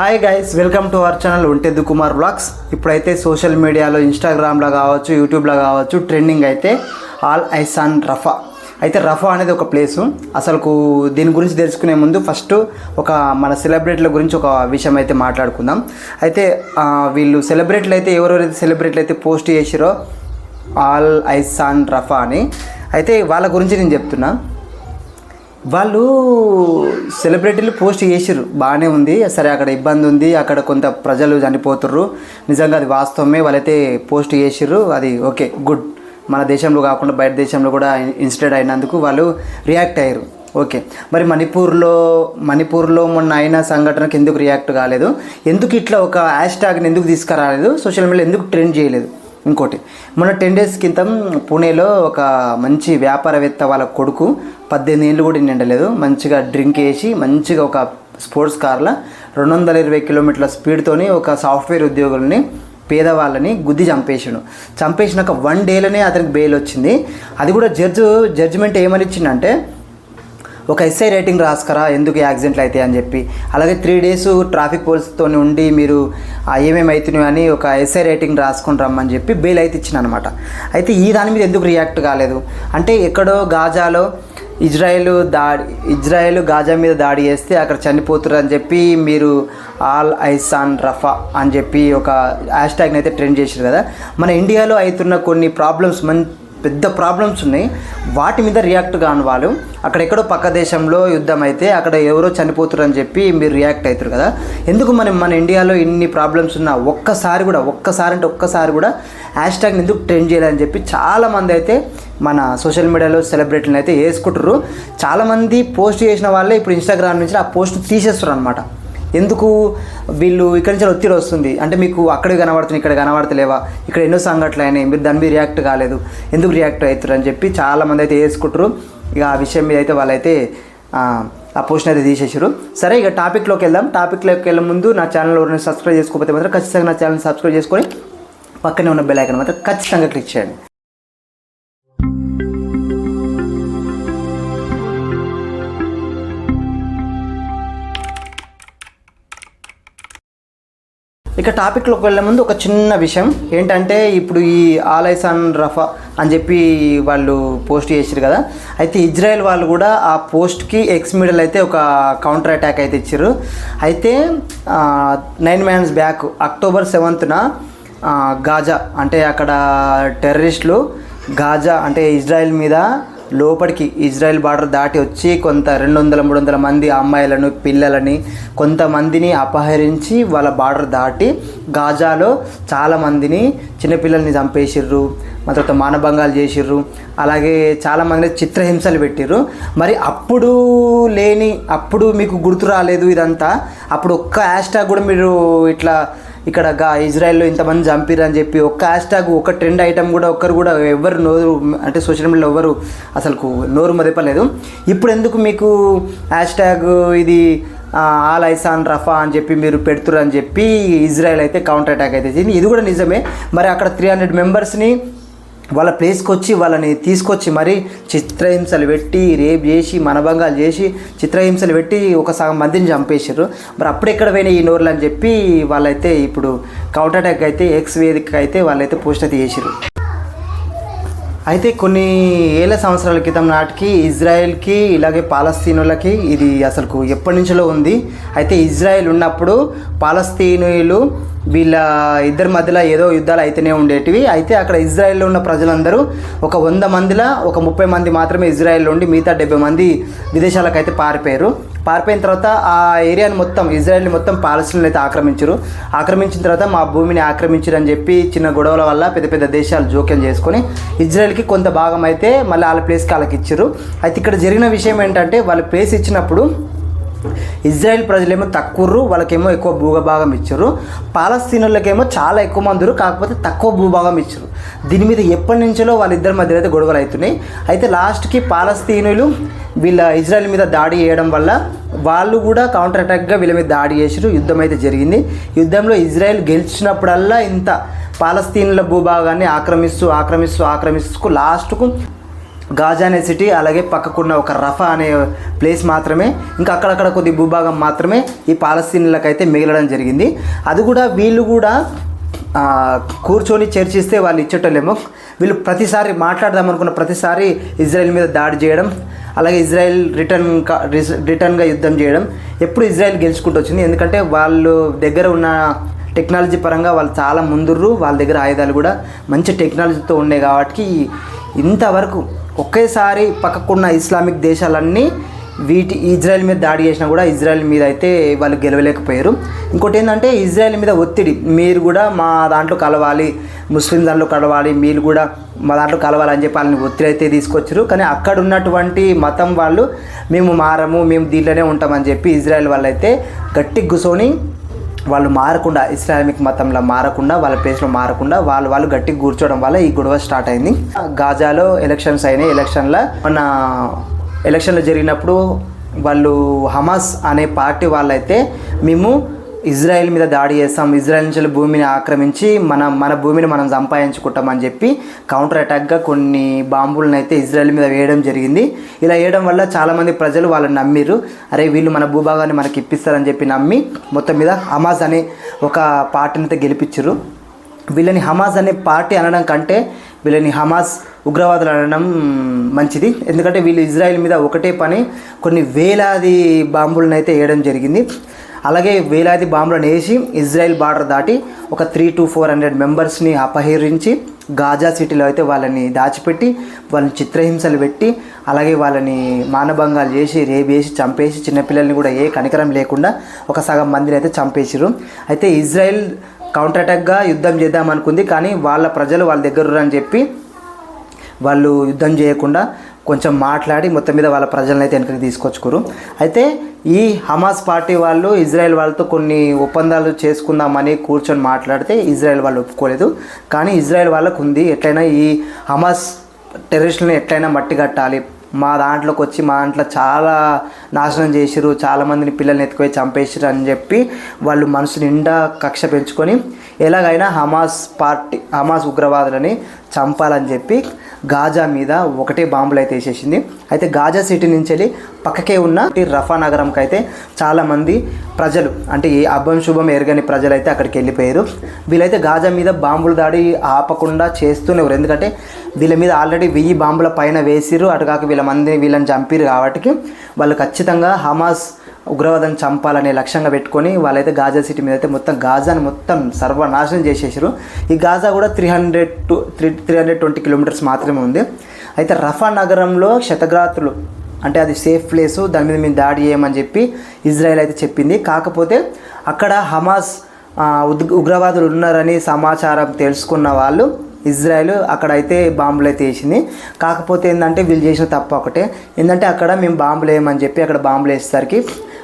Hi guys welcome to our channel ఒంటెద్దు Kumar blogs ఇప్పుడైతే social మీడియాలో ఇన్స్టాగ్రామ్లో కావచ్చు యూట్యూబ్లో కావచ్చు ట్రెండింగ్ అయితే ఆల్ ఐసాన్ రఫా అయితే రఫా అనేది ఒక ప్లేసు అసలుకు దీని గురించి తెలుసుకునే ముందు ఫస్ట్ ఒక మన సెలబ్రిటీల గురించి ఒక విషయం అయితే మాట్లాడుకుందాం. అయితే వీళ్ళు సెలబ్రిటీలు అయితే ఎవరెవరైతే సెలబ్రిటీలు అయితే పోస్ట్ చేసిరో ఆల్ ఐసాన్ రఫా అని. అయితే వాళ్ళ గురించి నేను చెప్తున్నా. వాళ్ళు సెలబ్రిటీలు పోస్ట్ చేసిర్రు. బాగానే ఉంది. సరే అక్కడ ఇబ్బంది ఉంది. అక్కడ కొంత ప్రజలు చనిపోతుర్రు. నిజంగా అది వాస్తవమే. వాళ్ళైతే పోస్ట్ చేసిర్రు. అది ఓకే గుడ్. మన దేశంలో కాకుండా బయట దేశంలో కూడా ఇన్సిడెంట్ అయినందుకు వాళ్ళు రియాక్ట్ అయ్యారు. ఓకే. మరి మణిపూర్లో మణిపూర్లో మొన్న అయిన సంఘటనకి ఎందుకు రియాక్ట్ కాలేదు? ఎందుకు ఇట్లా ఒక హ్యాష్ ట్యాగ్ని ఎందుకు తీసుకురాలేదు? సోషల్ మీడియా ఎందుకు ట్రెండ్ చేయలేదు? ఇంకోటి. మొన్న టెన్ డేస్ క్రితం పూణేలో ఒక మంచి వ్యాపారవేత్త వాళ్ళ కొడుకు పద్దెనిమిది ఏళ్ళు కూడా నిండలేదు మంచిగా డ్రింక్ వేసి మంచిగా ఒక స్పోర్ట్స్ కార్లో రెండు వందల ఇరవై కిలోమీటర్ల స్పీడ్తోని ఒక సాఫ్ట్వేర్ ఉద్యోగుల్ని పేదవాళ్ళని గుద్ది చంపేసాడు. చంపేసినాక వన్ డేలోనే అతనికి బెయిల్ వచ్చింది. అది కూడా జడ్జు జడ్జిమెంట్ ఏమని ఇచ్చిందంటే ఒక ఎస్ఐ రేటింగ్ రాసుకరా ఎందుకు యాక్సిడెంట్లు అవుతాయి అని చెప్పి. అలాగే త్రీ డేస్ ట్రాఫిక్ పోలీస్తో ఉండి మీరు ఏమేమి అవుతున్నాయో అని ఒక ఎస్ఐ రేటింగ్ రాసుకుని రమ్మని చెప్పి బెయిల్ అయితే ఇచ్చిన అనమాట అయితే ఈ దాని మీద ఎందుకు రియాక్ట్ కాలేదు? అంటే ఎక్కడో గాజాలో ఇజ్రాయెల్ దాడి ఇజ్రాయెల్ గాజా మీద దాడి చేస్తే అక్కడ చనిపోతున్నారు అని చెప్పి మీరు ఆల్ ఐసాన్ రఫా అని చెప్పి ఒక హ్యాష్ ట్యాగ్ని అయితే ట్రెండ్ చేశారు కదా. మన ఇండియాలో అవుతున్న కొన్ని ప్రాబ్లమ్స్ మంచి పెద్ద ప్రాబ్లమ్స్ ఉన్నాయి. వాటి మీద రియాక్ట్ కాని వాళ్ళు అక్కడెక్కడో పక్క దేశంలో యుద్ధం అయితే అక్కడ ఎవరో చనిపోతున్నారు అని చెప్పి మీరు రియాక్ట్ అవుతారు కదా. ఎందుకు మనం మన ఇండియాలో ఇన్ని ప్రాబ్లమ్స్ ఉన్నా? ఒక్కసారి కూడా ఒక్కసారి అంటే ఒక్కసారి కూడా హ్యాష్ ట్యాగ్ని ఎందుకు ట్రెండ్ చేయాలని చెప్పి చాలామంది అయితే మన సోషల్ మీడియాలో సెలబ్రిటీలను అయితే వేసుకుంటారు చాలామంది పోస్ట్ చేసిన వాళ్ళే ఇప్పుడు ఇన్స్టాగ్రామ్ నుంచి ఆ పోస్ట్ తీసేస్తారు అనమాట ఎందుకు వీళ్ళు ఇక్కడి నుంచి ఒత్తిడి వస్తుంది? అంటే మీకు అక్కడ కనబడుతుంది ఇక్కడ కనబడతలేవా? ఇక్కడ ఎన్నో సంఘటనలు అయినాయి మీరు దాని మీద రియాక్ట్ కాలేదు. ఎందుకు రియాక్ట్ అవుతారు అని చెప్పి చాలామంది అయితే వేసుకుంటారు ఇక ఆ విషయం మీద అయితే వాళ్ళైతే ఆ, ఆ పోస్ట్ అయితే తీసేసారు సరే ఇక టాపిక్లోకి వెళ్దాం. టాపిక్లోకి వెళ్ళే ముందు నా ఛానల్ ఎవరైనా సబ్స్క్రైబ్ చేసుకోకపోతే మాత్రం ఖచ్చితంగా నా ఛానల్ సబ్స్క్రైబ్ చేసుకొని పక్కనే ఉన్న బెల్ ఐకన్ మాత్రం ఖచ్చితంగా క్లిక్ చేయండి. ఇక టాపిక్లోకి వెళ్ళే ముందు ఒక చిన్న విషయం. ఏంటంటే ఇప్పుడు ఈ ఆలైసాన్ రఫా అని చెప్పి వాళ్ళు పోస్ట్ చేసారు కదా. అయితే ఇజ్రాయెల్ వాళ్ళు కూడా ఆ పోస్ట్కి ఎక్స్ మీడియాలో అయితే ఒక కౌంటర్ అటాక్ అయితే ఇచ్చారు అయితే నైన్ మ్యాన్స్ బ్యాక్ అక్టోబర్ సెవెంత్న గాజా అంటే అక్కడ టెర్రరిస్టులు గాజా అంటే ఇజ్రాయెల్ మీద లోపలికి ఇజ్రాయెల్ బార్డర్ దాటి వచ్చి కొంత రెండు వందల మూడు వందల మంది అమ్మాయిలను పిల్లలని కొంతమందిని అపహరించి వాళ్ళ బార్డర్ దాటి గాజాలో చాలామందిని చిన్నపిల్లల్ని చంపేసిర్రు మన తర్వాత మానభంగాలు చేసిర్రు అలాగే చాలామంది చిత్రహింసలు పెట్టిర్రు. మరి అప్పుడు లేని అప్పుడు మీకు గుర్తు రాలేదు ఇదంతా? అప్పుడు ఒక్క హ్యాష్ ట్యాగ్ కూడా మీరు ఇట్లా ఇక్కడ ఇజ్రాయెల్లో ఇంతమంది చంపిరు అని చెప్పి ఒక్క హ్యాష్ ట్యాగ్ ఒక ట్రెండ్ ఐటమ్ కూడా ఒక్కరు కూడా ఎవరు నోరు అంటే సోషల్ మీడియాలో ఎవరు అసలు నోరు మదపలేదు. ఇప్పుడు ఎందుకు మీకు హ్యాష్ ట్యాగ్ ఇది ఆ, ఆల్ ఐసాన్ రఫా అని చెప్పి మీరు పెడుతురు అని చెప్పి ఇజ్రాయెల్ అయితే కౌంటర్ అటాక్ అయితే ఇది కూడా నిజమే. మరి అక్కడ త్రీ హండ్రెడ్ మెంబర్స్ని వాళ్ళ ప్లేస్కి వచ్చి వాళ్ళని తీసుకొచ్చి మరి చిత్రహింసలు పెట్టి రేప్ చేసి మనభంగాలు చేసి చిత్రహింసలు పెట్టి ఒక సగం మందిని చంపేశారు. మరి అప్పుడు ఎక్కడ పోయినా ఈ నోర్లు అని చెప్పి వాళ్ళైతే ఇప్పుడు కౌంటర్ అటాక్ అయితే ఎక్స్ వేదిక అయితే వాళ్ళైతే పోస్ట్ అయితే చేసారు అయితే కొన్ని ఏళ్ళ సంవత్సరాల క్రితం నాటికి ఇజ్రాయెల్కి ఇలాగే పాలస్తీనులకి ఇది అసలు ఎప్పటి నుంచో ఉంది. అయితే ఇజ్రాయెల్ ఉన్నప్పుడు పాలస్తీనులు వీళ్ళ ఇద్దరి మధ్యలో ఏదో యుద్ధాలు అయితేనే ఉండేటివి. అయితే అక్కడ ఇజ్రాయెల్లో ఉన్న ప్రజలందరూ ఒక వంద మందిలో ఒక ముప్పై మంది మాత్రమే ఇజ్రాయెల్లో ఉండి మిగతా డెబ్బై మంది విదేశాలకు అయితే పారిపోయారు. పారిపోయిన తర్వాత ఆ ఏరియాని మొత్తం ఇజ్రాయెల్ని మొత్తం పాలస్తీన్లు అయితే ఆక్రమించారు. ఆక్రమించిన తర్వాత మా భూమిని ఆక్రమించారు అని చెప్పి చిన్న గొడవల వల్ల పెద్ద పెద్ద దేశాలు జోక్యం చేసుకొని ఇజ్రాయెల్కి కొంత భాగం అయితే మళ్ళీ వాళ్ళ ప్లేస్కి వాళ్ళకి ఇచ్చారు. అయితే ఇక్కడ జరిగిన విషయం ఏంటంటే వాళ్ళ ప్లేస్ ఇచ్చినప్పుడు ఇజ్రాయెల్ ప్రజలేమో తక్కువరు వాళ్ళకేమో ఎక్కువ భూభాగం ఇచ్చారు. పాలస్తీనులకేమో చాలా ఎక్కువ మందురు కాకపోతే తక్కువ భూభాగం ఇచ్చారు. దీని మీద ఎప్పటి నుంచో వాళ్ళిద్దరి మధ్య అయితే గొడవలు అవుతున్నాయి. అయితే లాస్ట్కి పాలస్తీనులు వీళ్ళ ఇజ్రాయెల్ మీద దాడి చేయడం వల్ల వాళ్ళు కూడా కౌంటర్ అటాక్గా వీళ్ళ మీద దాడి చేసారు. యుద్ధం అయితే జరిగింది. యుద్ధంలో ఇజ్రాయెల్ గెలిచినప్పుడల్లా ఇంత పాలస్తీనుల భూభాగాన్ని ఆక్రమిస్తూ ఆక్రమిస్తూ ఆక్రమిస్తూ లాస్ట్కు గాజా అనే సిటీ అలాగే పక్కకున్న ఒక రఫా అనే ప్లేస్ మాత్రమే ఇంకా అక్కడక్కడ కొద్ది భూభాగం మాత్రమే ఈ పాలస్తీన్లకైతే మిగలడం జరిగింది. అది కూడా వీళ్ళు కూడా కూర్చొని చర్చిస్తే వాళ్ళు ఇచ్చేటోళ్ళేమో వీళ్ళు ప్రతిసారి మాట్లాడదాం అనుకున్న ప్రతిసారి ఇజ్రాయెల్ మీద దాడి చేయడం అలాగే ఇజ్రాయెల్ రిటర్న్ రిటర్న్గా యుద్ధం చేయడం ఎప్పుడు ఇజ్రాయెల్ గెలుచుకుంటూ వచ్చింది. ఎందుకంటే వాళ్ళు దగ్గర ఉన్న టెక్నాలజీ పరంగా వాళ్ళు చాలా ముందుర్రు వాళ్ళ దగ్గర ఆయుధాలు కూడా మంచి టెక్నాలజీతో ఉన్నాయి కాబట్టి ఇంతవరకు ఒకేసారి పక్కకున్న ఇస్లామిక్ దేశాలన్నీ వీటి ఇజ్రాయెల్ మీద దాడి చేసినా కూడా ఇజ్రాయెల్ మీద అయితే వాళ్ళు గెలవలేకపోయారు. ఇంకోటి ఏంటంటే ఇజ్రాయెల్ మీద ఒత్తిడి. మీరు కూడా మా దాంట్లో కలవాలి ముస్లిం దాంట్లో కలవాలి మీరు కూడా మా దాంట్లో కలవాలి అని చెప్పి వాళ్ళని ఒత్తిడి అయితే తీసుకొచ్చారు. కానీ అక్కడ ఉన్నటువంటి మతం వాళ్ళు మేము మారము మేము దీంట్లోనే ఉంటామని చెప్పి ఇజ్రాయెల్ వాళ్ళు అయితే గట్టి కూర్చొని వాళ్ళు మారకుండా ఇస్లామిక్ మతంలో మారకుండా వాళ్ళ ప్లేస్లో మారకుండా వాళ్ళు వాళ్ళు గట్టిగా కూర్చోవడం వల్ల ఈ గొడవ స్టార్ట్ అయింది. గాజాలో ఎలక్షన్స్ అయినాయి ఎలక్షన్లో మన ఎలక్షన్లు జరిగినప్పుడు వాళ్ళు హమాస్ అనే పార్టీ వాళ్ళైతే మేము ఇజ్రాయెల్ మీద దాడి చేస్తాం ఇజ్రాయెల్ నుంచి భూమిని ఆక్రమించి మన మన భూమిని మనం సంపాదించుకుంటామని చెప్పి కౌంటర్ అటాక్గా కొన్ని బాంబులను అయితే ఇజ్రాయెల్ మీద వేయడం జరిగింది. ఇలా వేయడం వల్ల చాలామంది ప్రజలు వాళ్ళని నమ్మిర్రు. అరే వీళ్ళు మన భూభాగాన్ని మనకి ఇప్పిస్తారని చెప్పి నమ్మి మొత్తం మీద హమాజ్ అనే ఒక పార్టీని అయితే గెలిపించారు వీళ్ళని హమాజ్ అనే పార్టీ అనడం కంటే వీళ్ళని హమాజ్ ఉగ్రవాదులు అనడం మంచిది. ఎందుకంటే వీళ్ళు ఇజ్రాయెల్ మీద ఒకటే పని కొన్ని వేలాది బాంబులను అయితే వేయడం జరిగింది. అలాగే వేలాది బాంబులను వేసి ఇజ్రాయెల్ బార్డర్ దాటి ఒక త్రీ టు ఫోర్ హండ్రెడ్ మెంబర్స్ని అపహరించి గాజా సిటీలో అయితే వాళ్ళని దాచిపెట్టి వాళ్ళని చిత్రహింసలు పెట్టి అలాగే వాళ్ళని మానభంగాలు చేసి రేపు వేసి చంపేసి చిన్నపిల్లల్ని కూడా ఏ కనికరం లేకుండా ఒక సగం మందిని అయితే చంపేసిరు అయితే ఇజ్రాయెల్ కౌంటర్ అటాక్గా యుద్ధం చేద్దాం అనుకుంది కానీ వాళ్ళ ప్రజలు వాళ్ళ దగ్గర అని చెప్పి వాళ్ళు యుద్ధం చేయకుండా కొంచెం మాట్లాడి మొత్తం మీద వాళ్ళ ప్రజలను అయితే వెనకకి తీసుకొచ్చుకోరు. అయితే ఈ హమాస్ పార్టీ వాళ్ళు ఇజ్రాయెల్ వాళ్ళతో కొన్ని ఒప్పందాలు చేసుకుందామని కూర్చొని మాట్లాడితే ఇజ్రాయెల్ వాళ్ళు ఒప్పుకోలేదు. కానీ ఇజ్రాయెల్ వాళ్ళకు ఉంది ఎట్లయినా ఈ హమాస్ టెర్రరిస్టులను ఎట్లయినా మట్టి కట్టాలి. మా దాంట్లోకి వచ్చి మా దాంట్లో చాలా నాశనం చేసిరు చాలామందిని పిల్లల్ని ఎత్తుకొని చంపేసిరు అని చెప్పి వాళ్ళు మనసు నిండా కక్ష పెంచుకొని ఎలాగైనా హమాస్ పార్టీ హమాస్ ఉగ్రవాదులని చంపాలని చెప్పి గాజా మీద ఒకటే బాంబులు అయితే వేసేసింది. అయితే గాజా సిటీ నుంచి వెళ్ళి పక్కకే ఉన్న రఫా నగరంకి అయితే చాలామంది ప్రజలు అంటే ఏ అభం శుభం ఎరగని ప్రజలు అయితే అక్కడికి వెళ్ళిపోయారు. వీళ్ళైతే గాజా మీద బాంబులు దాడి ఆపకుండా చేస్తూనే ఎందుకంటే వీళ్ళ మీద ఆల్రెడీ వెయ్యి బాంబుల పైన వేసిరు అటు కాక వీళ్ళ మంది వీళ్ళని చంపిరు కాబట్టి వాళ్ళు ఖచ్చితంగా హమాస్ ఉగ్రవాదం చంపాలనే లక్ష్యంగా పెట్టుకొని వాళ్ళైతే గాజా సిటీ మీద అయితే మొత్తం గాజాను మొత్తం సర్వనాశనం చేసేసారు ఈ గాజా కూడా three hundred to three three hundred twenty kilometres మాత్రమే ఉంది. అయితే రఫా నగరంలో శతగ్రాతులు అంటే అది సేఫ్ ప్లేసు దాని మీద మేము దాడి చేయమని చెప్పి ఇజ్రాయెల్ అయితే చెప్పింది. కాకపోతే అక్కడ హమాస్ ఉద్- ఉగ్రవాదులు ఉన్నారని సమాచారం తెలుసుకున్న వాళ్ళు ఇజ్రాయెల్ అక్కడైతే బాంబులు అయితే వేసింది. కాకపోతే ఏంటంటే వీళ్ళు చేసిన తప్పు ఒకటే. ఏంటంటే అక్కడ మేము బాంబులు వేయమని చెప్పి అక్కడ బాంబులు వేసేసరికి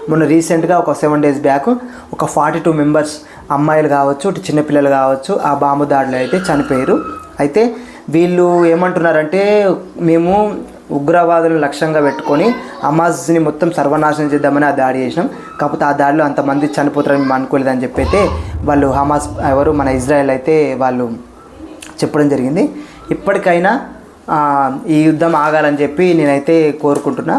మొన్న రీసెంట్గా ఒక సెవెన్ డేస్ బ్యాక్ ఒక ఫార్టీ టూ మెంబర్స్ అమ్మాయిలు కావచ్చు ఇటు చిన్నపిల్లలు కావచ్చు ఆ బాంబు దాడిలో అయితే చనిపోయారు. అయితే వీళ్ళు ఏమంటున్నారంటే మేము ఉగ్రవాదులను లక్ష్యంగా పెట్టుకొని అమాజ్ని మొత్తం సర్వనాశనం చేద్దామని ఆ దాడి చేసినాం. కాకపోతే ఆ దాడిలో అంతమంది చనిపోతారని మేము అనుకోలేదని చెప్పి అయితే వాళ్ళు హమాస్ ఎవరు మన ఇజ్రాయెల్ అయితే వాళ్ళు చెప్పడం జరిగింది. ఇప్పటికైనా ఈ యుద్ధం ఆగాలని చెప్పి నేనైతే కోరుకుంటున్నా.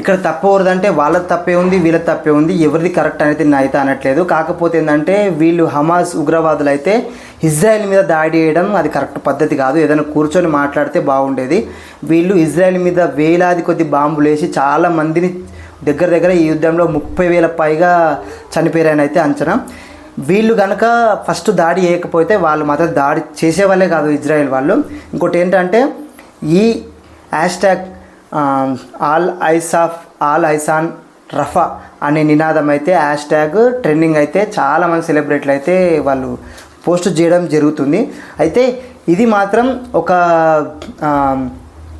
ఇక్కడ తప్పకూడదంటే వాళ్ళ తప్పే ఉంది వీళ్ళ తప్పే ఉంది ఎవరిది కరెక్ట్ అనేది నేను అయితే అనట్లేదు. కాకపోతే ఏంటంటే వీళ్ళు హమాస్ ఉగ్రవాదులు అయితే ఇజ్రాయెల్ మీద దాడి చేయడం అది కరెక్ట్ పద్ధతి కాదు. ఏదైనా కూర్చొని మాట్లాడితే బాగుండేది. వీళ్ళు ఇజ్రాయెల్ మీద వేలాది కొద్ది బాంబులు వేసి చాలా మందిని దగ్గర దగ్గర ఈ యుద్ధంలో ముప్పై వేల పైగా చనిపోయారని అయితే అంచనా. వీళ్ళు కనుక ఫస్ట్ దాడి చేయకపోతే వాళ్ళు మాత్రం దాడి చేసేవాళ్ళే కాదు ఇజ్రాయెల్ వాళ్ళు. ఇంకోటి ఏంటంటే ఈ hash tag all eyes of all eyes on Rafah అనే నినాదం అయితే హ్యాష్ ట్యాగ్ ట్రెండింగ్ అయితే చాలామంది సెలబ్రిటీలు అయితే వాళ్ళు పోస్ట్ చేయడం జరుగుతుంది. అయితే ఇది మాత్రం ఒక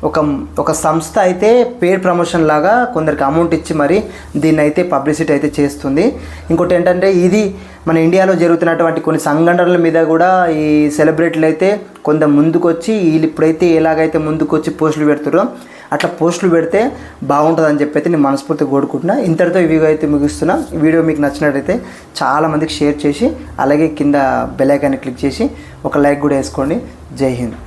ఒక ఒక సంస్థ అయితే పేడ్ ప్రమోషన్ లాగా కొందరికి అమౌంట్ ఇచ్చి మరి దీన్ని అయితే పబ్లిసిటీ అయితే చేస్తుంది. ఇంకోటి ఏంటంటే ఇది మన ఇండియాలో జరుగుతున్నటువంటి కొన్ని సంఘటనల మీద కూడా ఈ సెలబ్రిటీలు అయితే కొంత ముందుకొచ్చి వీళ్ళు ఇప్పుడైతే ఎలాగైతే ముందుకొచ్చి పోస్టులు పెడుతారో అట్లా పోస్టులు పెడితే బాగుంటుందని చెప్పి అయితే నేను మనస్ఫూర్తిగా కోరుకుంటున్నా. ఇంతటితో ఈ వీడియో అయితే ముగిస్తున్నా. వీడియో మీకు నచ్చినట్టయితే చాలామందికి షేర్ చేసి అలాగే కింద బెల్ ఐకాన్ని క్లిక్ చేసి ఒక లైక్ కూడా వేసుకోండి. జై హింద్.